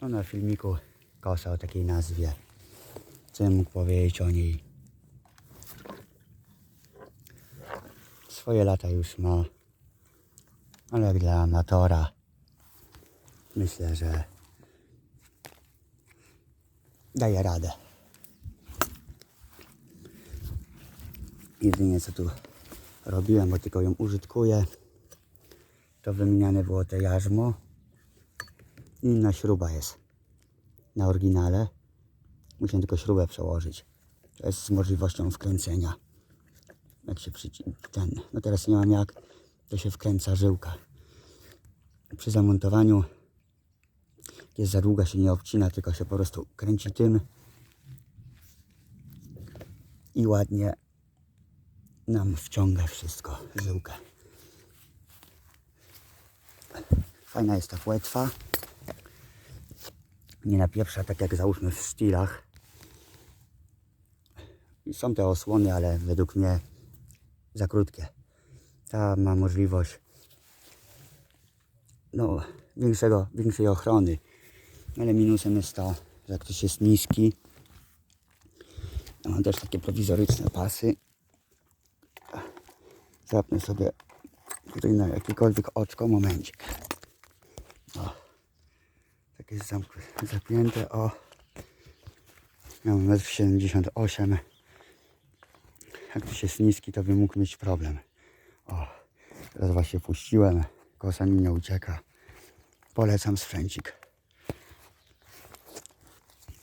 No na filmiku kosa o takiej nazwie. Co ja mógł powiedzieć o niej? Swoje lata już ma. Ale jak dla amatora myślę, że daje radę. Jedynie co tu robiłem, bo tylko ją użytkuję, to wymieniane było te jarzmo. Inna śruba jest na oryginale. Musiałem tylko śrubę przełożyć. To jest z możliwością wkręcenia. Jak się ten. No teraz nie mam jak, to się wkręca żyłka. Przy zamontowaniu jest za długa, się nie obcina, tylko się po prostu kręci tym i ładnie nam wciąga wszystko, żyłkę. Fajna jest ta płetwa. Nie napieprza tak jak załóżmy w stylach. I Są te osłony, ale według mnie za krótkie. Ta ma możliwość no, większego, większej ochrony. Ale minusem jest to, że ktoś jest niski, mam też takie prowizoryczne pasy. Zapnę sobie tutaj na jakiekolwiek oczko, momencik. Jest zamk- zapięte, o. Mam 1,78 m. Jak ktoś jest niski, to by mógł mieć problem. O, teraz właśnie puściłem, kosa mi nie ucieka. Polecam sprzęcik.